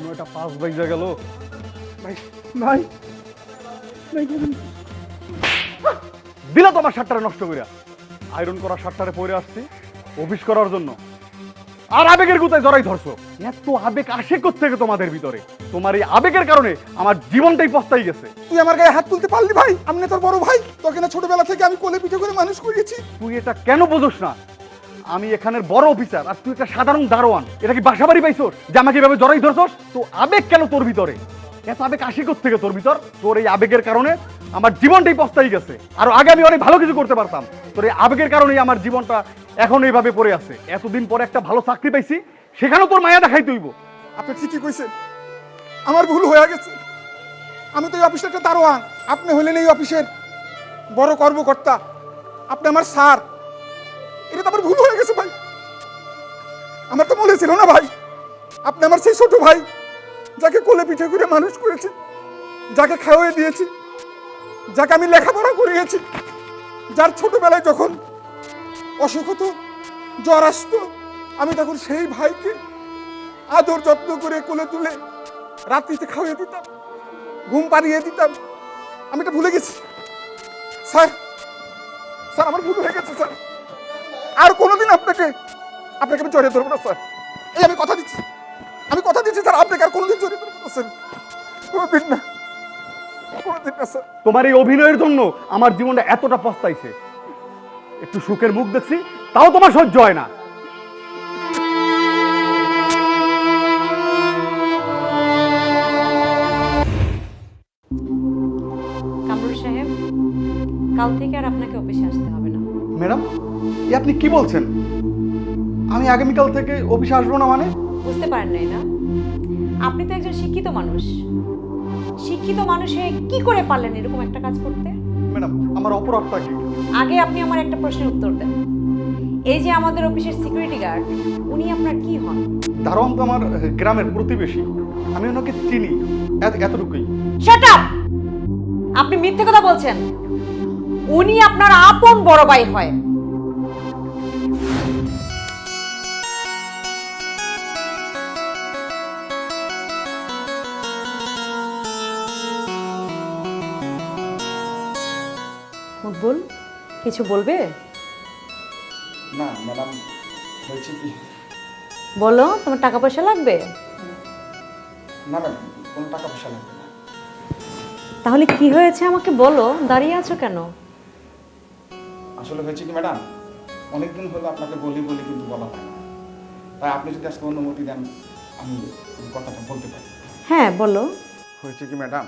নয়টা পাঁচ বাজে গেল। ভাই ভাই ভাই দিলা তো আমার শার্টটারে নষ্ট করিয়া আয়রন করা শার্টটারে পরে আসছি অফিস করার জন্য। আর আবেগের গুতায় জড়াই ধরছো। এত আবেগ আসে থেকে তোমাদের ভিতরে? তোমার এই আবেগের কারণে আমার জীবনটাই পস্তাই গেছে। তুই আমার গায়ে হাত তুলতে পারলি ভাই? আমি না তোর বড় ভাই? তোকে না ছোটবেলা থেকে আমি কোলে পিঠে করে মানুষ করিয়েছি তুই এটা কেন বোঝোস না? আমি এখানের বড় অফিসার, আর তুই একটা সাধারণ দারোয়ান। এটা কি বাসা বাড়ি পাইছোস? যে আমাকে এভাবে জড়াই ধরছোস? তো আবেগ কেন তোর ভিতরে? এত আবেগ আসি থেকে তোর ভিতর? তোর এই আবেগের কারণে আমার জীবনটাই পস্তাই গেছে। আর আগে আমি অনেক ভালো কিছু করতে পারতাম। তোর এই আবেগের কারণেই আমার জীবনটা এখন এইভাবে পড়ে আছে। এতদিন পরে একটা ভালো চাকরি পাইছি, সেখানেও তোর মায়া দেখাই তুইব। আপনি ঠিকই কইছেন। আমার ভুল হয়ে গেছে। আমি তো এই অফিসের একটা দারোয়ান। আপনি হলেন এই অফিসের বড় কর্মকর্তা। আপনি আমার স্যার। এটা তো আমার ভুল হয়ে গেছে ভাই। আমার তো মনে ছিল না ভাই। আপনি আমার সেই ছোট ভাই, যাকে কোলে পিঠে করে মানুষ করেছি, যাকে খাওয়াই দিয়েছি, যাকে আমি লেখাপড়া করিয়েছি, যার ছোটবেলায় যখন অসুখ হতো, জ্বর আসতো, আমি তখন সেই ভাইকে আদর যত্ন করে কোলে তুলে রাত্রিতে খাওয়িয়ে দিতাম, ঘুম পাড়িয়ে দিতাম। আমি এটা ভুলে গেছি। স্যার স্যার, আমার ভুল হয়ে গেছে, স্যার। আর কোনোদিন আপনাকে আপনাকে আমি জড়িয়ে ধরবো না স্যার। এই আমি কথা দিচ্ছি। আমি কথা দিচ্ছি স্যার আপনাকে আর কোনোদিন জড়িয়ে ধরবো না স্যার। কোনোদিন না। কোনোদিন না স্যার। তোমার এই অভিনয়ের জন্য আমার জীবনটা এতটা পস্তাইছে। একটু সুখের মুখ দেখছি তাও তোমার সহ্য হয় না। কামরুল সাহেব কাল থেকে আর আপনাকে অফিসে আসতে হবে না। ম্যাডাম? এ আপনি কি বলছেন? আমি আগামীকাল থেকে অফিসে আসব না মানে? বুঝতে পারেন নাই না। আপনি তো একজন শিক্ষিত মানুষ। শিক্ষিত মানুষে কি করে পারলেন এরকম একটা কাজ করতে? ম্যাডাম আমার অপরাধটা কি? আগে আপনি আমার একটা প্রশ্নের উত্তর দেন। এই যে আমাদের অফিসের সিকিউরিটি গার্ড উনি আপনার কি হন? দারোয়ান তো আমার গ্রামের প্রতিবেশী। আমি ওনাকে চিনি। এত- এতটুকুই। শাট আপ আপনি মিথ্যে কথা বলছেন। উনি আপনার আপন বড় ভাই হয়। মকবুল কিছু বলবে? না ম্যাডাম হয়েছে কি? বলো তোমার টাকা পয়সা লাগবে? না ম্যাডাম কোনো টাকা পয়সা লাগবে না। তাহলে কি হয়েছে আমাকে বলো দাঁড়িয়ে আছো কেন? আসলে হয়েছে কি ম্যাডাম? অনেকদিন হলো আপনাকে বলি বলি কিন্তু বলা হয় না। তাই আপনি যদি আজকে অনুমতি দেন আমি কথাটা বলতে পারি। হ্যাঁ বলো। হয়েছে কি ম্যাডাম?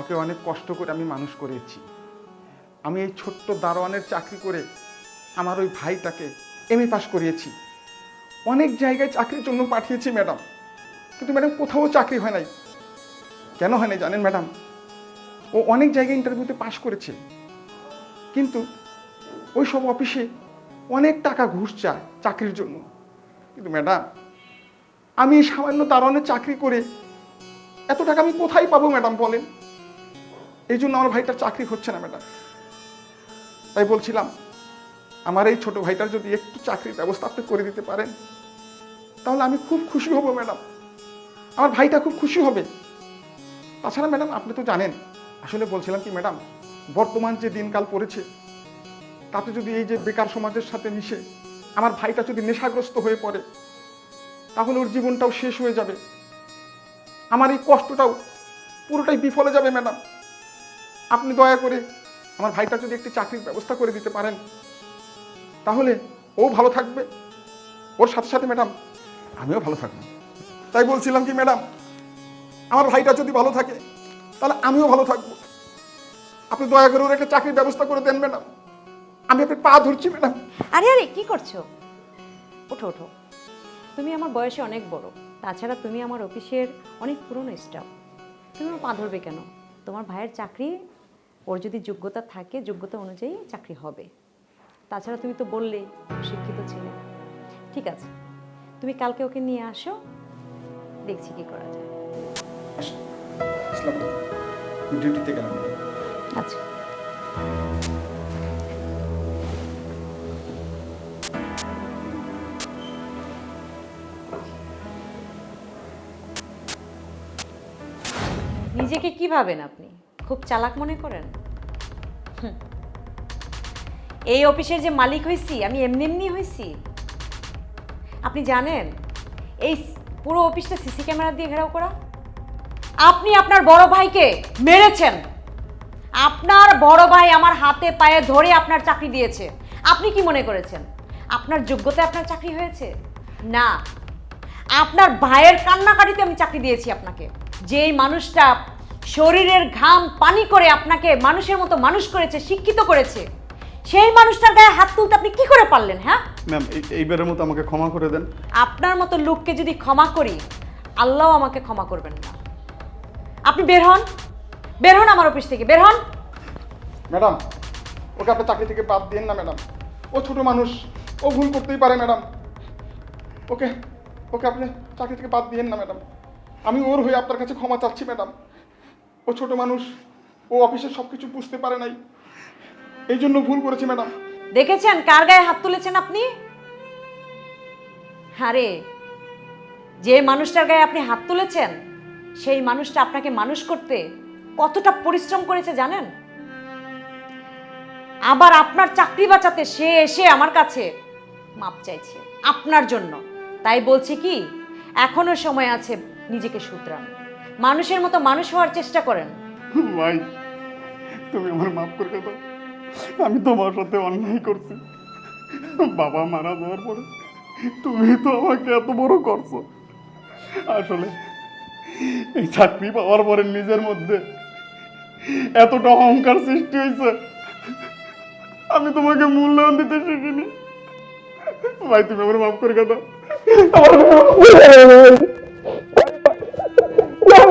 ওকে অনেক কষ্ট করে আমি মানুষ করেছি। আমি এই ছোট্ট দারোয়ানের চাকরি করে আমার ওই ভাইটাকে এম পাস করিয়েছি। অনেক জায়গায় চাকরির জন্য পাঠিয়েছি ম্যাডাম কিন্তু ম্যাডাম কোথাও চাকরি হয় নাই। কেন হয় নাই জানেন ম্যাডাম ও অনেক জায়গায় ইন্টারভিউতে পাশ করেছে। কিন্তু ওই সব অফিসে অনেক টাকা ঘুষ চায় চাকরির জন্য। কিন্তু ম্যাডাম আমি সামান্য দারোয়ানের চাকরি করে এত টাকা আমি কোথায় পাবো ম্যাডাম বলেন? এই জন্য আমার ভাইটার চাকরি হচ্ছে না ম্যাডাম তাই বলছিলাম, আমার এই ছোট ভাইটার যদি একটু চাকরির ব্যবস্থা আপনি করে দিতে পারেন, তাহলে আমি খুব খুশি হব, ম্যাডাম। আমার ভাইটা খুব খুশি হবে। তাছাড়া, ম্যাডাম, আপনি তো জানেন, আসলে বলছিলাম কি, ম্যাডাম, বর্তমান যে দিনকাল পড়েছে, তাতে যদি এই যে বেকার সমাজের সাথে মিশে, আমার ভাইটা যদি নেশাগ্রস্ত হয়ে পড়ে, তাহলে ওর জীবনটাও শেষ হয়ে যাবে। আমার এই কষ্টটাও পুরোটাই বিফলে যাবে, ম্যাডাম। আপনি দয়া করে আমার ভাইটা যদি একটি চাকরির ব্যবস্থা করে দিতে পারেন, তাহলে ও ভালো থাকবে। ওর সাথে সাথে ম্যাডাম, আমিও ভালো থাকব। তাই বলছিলাম কি, ম্যাডাম, আমার ভাইটা যদি ভালো থাকে, তাহলে আমিও ভালো থাকব। আপনি দয়া করে ওর একটা চাকরির ব্যবস্থা করে দেন, ম্যাডাম। আমি আপনি পা ধরছি, ম্যাডাম। আরে আরে, কি করছ? ওঠো ওঠো। তুমি আমার বয়সে অনেক বড়। তাছাড়া তুমি আমার অফিসের অনেক পুরনো স্টাফ তুমি পা ধরবে কেন? তোমার ভাইয়ের চাকরি ওর যদি যোগ্যতা থাকে যোগ্যতা অনুযায়ী চাকরি হবে। তাছাড়া তুমি তো বললে শিক্ষিত ছেলে। ঠিক আছে তুমি কালকে ওকে নিয়ে আসো দেখছি কি করা যায়। ডিউটিতে গেলাম। আচ্ছা। নিজেকে কি ভাবেন আপনি? খুব চালাক মনে করেন? এই অফিসের যে মালিক হয়েছি আমি এমনি এমনি হয়েছি আপনি জানেন, এই পুরো অফিসটা সিসি ক্যামেরা দিয়ে ঘেরাও করা? আপনি আপনার বড় ভাইকে মেরেছেন। আপনার বড় ভাই আমার হাতে পায়ে ধরে আপনার চাকরি দিয়েছে। আপনি কি মনে করেছেন? আপনার যোগ্যতায় আপনার চাকরি হয়েছে? না। আপনার ভাইয়ের কান্নাকাটিতে আমি চাকরি দিয়েছি আপনাকে। যেই মানুষটা শরীরের ঘাম পানি করে আপনাকে মানুষের মতো মানুষ করেছে শিক্ষিত করেছে। সেই মানুষটার গায়ে হাত তুলতে আপনি কি করে পারলেন হ্যাঁ? ম্যাম এইবারের মতো আমাকে ক্ষমা করে দেন। আপনার মতো লোককে যদি ক্ষমা করি আল্লাহ আমাকে ক্ষমা করবেন না। আপনি বের হন। বের হন আমার অফিস থেকে বের হন। ম্যাডাম ওকে আপনি চাকরি থেকে বাদ দিন না ম্যাডাম। ও ছোট মানুষ ও ভুল করতেই পারে ম্যাডাম। ওকে ওকে আপনি চাকরি থেকে বাদ দিন না ম্যাডাম। আমি ওর হয়ে আপনার কাছে ক্ষমা চাচ্ছি ম্যাডাম। ও ছোট মানুষ। ও অফিসে সব কিছু বুঝতে পারে নাই। এই জন্য ভুল করেছি, ম্যাডাম। দেখেছেন কার গায়ে হাত তুলেছেন আপনি? আরে, যে মানুষটার গায়ে আপনি হাত তুলেছেন, সেই মানুষটা আপনাকে মানুষ করতে কতটা পরিশ্রম করেছে জানেন? আবার আপনার চাকরি বাঁচাতে সে এসে আমার কাছে মাপ চাইছে আপনার জন্য। তাই বলছি কি, এখনও সময় আছে নিজেকে শুধরান। মানুষের মতো মানুষ হওয়ার চেষ্টা করেন। ভাই, তুমি আমার মাফ করে দাও। আমি তোমার সাথে অন্যায় করছি। বাবা মারা যাওয়ার পরে তুমি তো আমাকে এত বড় করছ। আসলে এই চাকরি পাওয়ার পরে নিজের মধ্যে এতটা অহংকার সৃষ্টি হয়েছে। আমি তোমাকে মূল্যায়ন দিতে শিখিনি। ভাই, তুমি আমার মাফ করে দাও।